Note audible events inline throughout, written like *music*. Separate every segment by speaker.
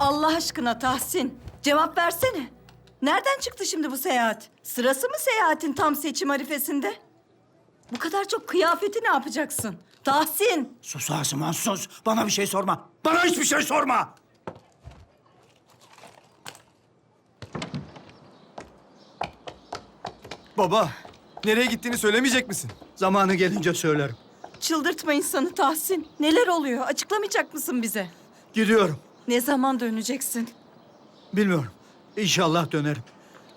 Speaker 1: Allah aşkına Tahsin, cevap versene. Nereden çıktı şimdi bu seyahat? Sırası mı seyahatin tam seçim arifesinde? Bu kadar çok kıyafeti ne yapacaksın? Tahsin!
Speaker 2: Sus Asuman sus. Bana bir şey sorma. Bana hiçbir şey sorma.
Speaker 3: Baba, nereye gittiğini söylemeyecek misin?
Speaker 2: Zamanı gelince söylerim.
Speaker 1: Çıldırtma insanı Tahsin. Neler oluyor? Açıklamayacak mısın bize?
Speaker 2: Gidiyorum.
Speaker 1: Ne zaman döneceksin?
Speaker 2: Bilmiyorum. İnşallah dönerim.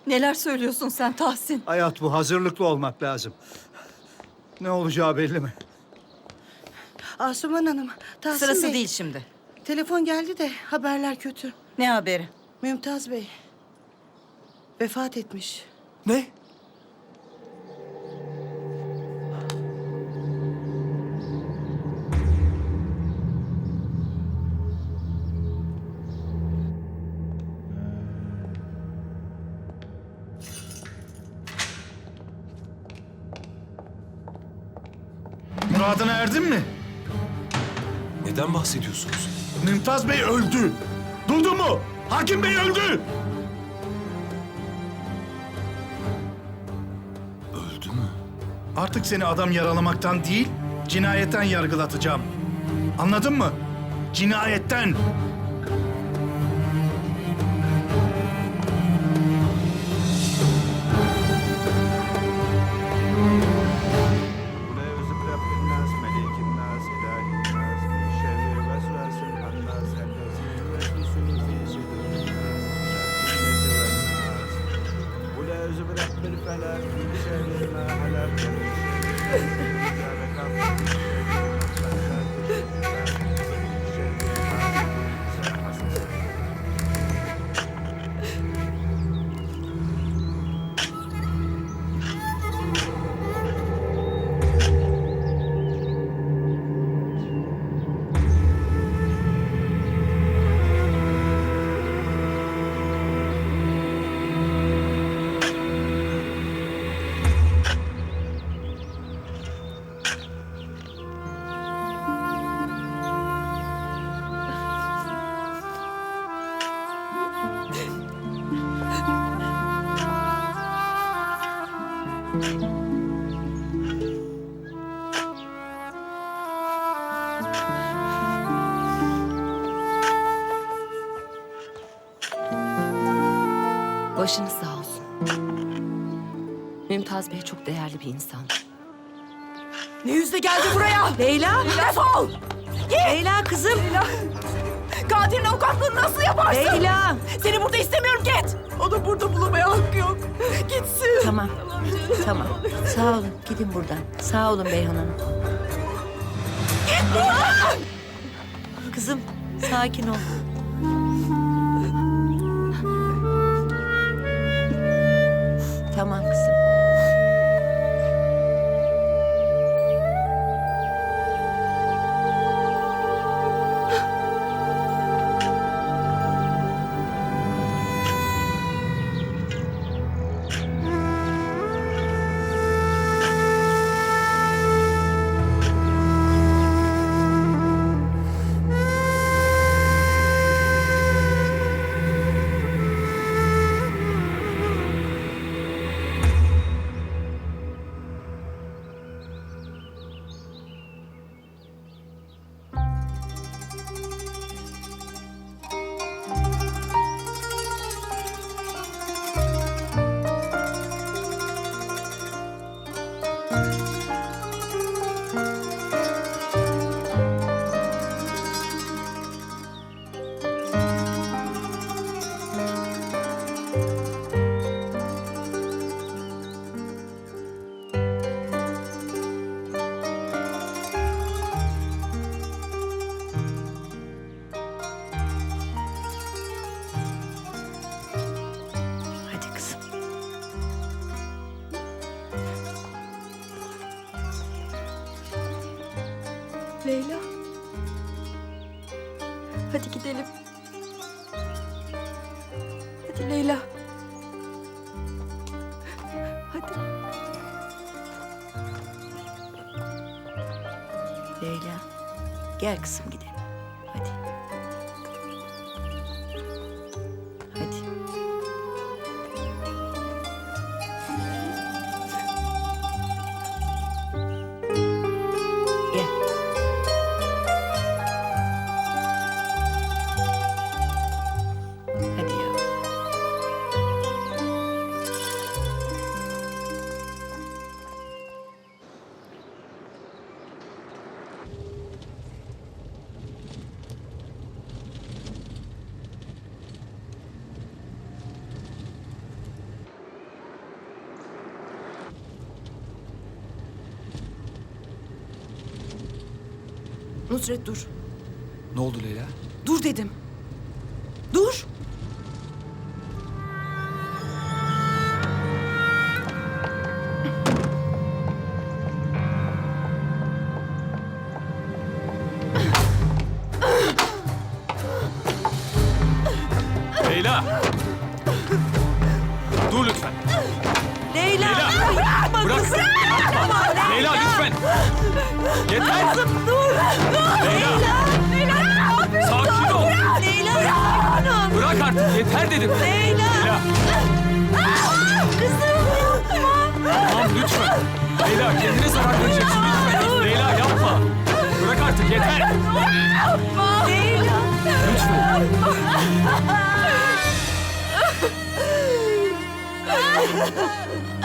Speaker 1: Neler söylüyorsun sen Tahsin?
Speaker 2: Hayat bu. Hazırlıklı olmak lazım. Ne olacağı belli mi?
Speaker 4: Asuman Hanım, Tahsin
Speaker 1: Sırası
Speaker 4: Bey.
Speaker 1: değil şimdi.
Speaker 4: Telefon geldi de haberler kötü.
Speaker 1: Ne haberi?
Speaker 4: Mümtaz Bey vefat etmiş.
Speaker 3: Ne?
Speaker 5: Muradına erdin mi?
Speaker 3: Neden bahsediyorsunuz?
Speaker 5: Mümtaz Bey öldü. Duydun mu? Hakim Bey öldü.
Speaker 3: Öldü mü?
Speaker 5: Artık seni adam yaralamaktan değil, cinayetten yargılatacağım. Anladın mı? Cinayetten.
Speaker 6: Başınız sağ olsun. Mümtaz Bey çok değerli bir insan.
Speaker 1: Ne yüzle geldi buraya?
Speaker 6: Leyla!
Speaker 1: Defol!
Speaker 6: Leyla kızım!
Speaker 1: Leyla! Katilin avukatlığını nasıl yaparsın?
Speaker 6: Leyla!
Speaker 1: Seni burada istemiyorum git! Onu burada bulunmaya hakkı yok. Gitsin.
Speaker 6: Tamam, tamam. Sağ olun, gidin buradan. Sağ olun Beyhan Hanım. Kızım, sakin ol. Tamam kızım. Hadi
Speaker 1: Leyla. Hadi gidelim. Hadi Leyla. Hadi.
Speaker 6: Leyla, gel kızım gidelim.
Speaker 7: Nusret dur.
Speaker 3: Ne oldu Leyla?
Speaker 7: Dur dedim. Dur.
Speaker 3: Leyla! Dur lütfen.
Speaker 8: Leyla!
Speaker 3: Leyla! Bırak! Leyla lütfen! Yeter!
Speaker 8: dur!
Speaker 3: Leyla!
Speaker 8: Leyla ne yapıyorsun?
Speaker 3: Sakin ol!
Speaker 8: Leyla sakin ol!
Speaker 3: Bırak artık yeter dedim.
Speaker 8: Leyla!
Speaker 3: Leyla!
Speaker 8: Kızım yapma!
Speaker 3: Tamam lütfen. Leyla kendine zarar vereceksin lütfen. Leyla yapma. Bırak artık yeter.
Speaker 8: Leyla!
Speaker 3: Lütfen.
Speaker 6: Gel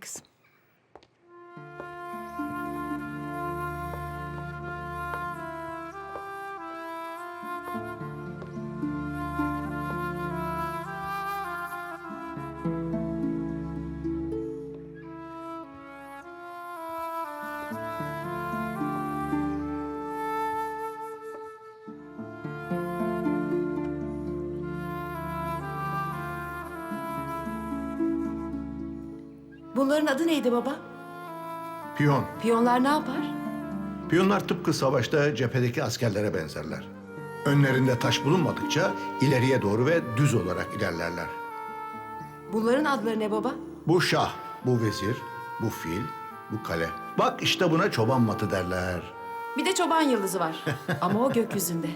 Speaker 6: kızım. Bunların adı neydi baba?
Speaker 9: Piyon.
Speaker 6: Piyonlar ne yapar?
Speaker 9: Piyonlar tıpkı savaşta cephedeki askerlere benzerler. Önlerinde taş bulunmadıkça ileriye doğru ve düz olarak ilerlerler.
Speaker 6: Bunların adları ne baba?
Speaker 9: Bu şah, bu vezir, bu fil, bu kale. Bak işte buna çoban matı derler.
Speaker 6: Bir de çoban yıldızı var. *laughs* Ama o gökyüzünde.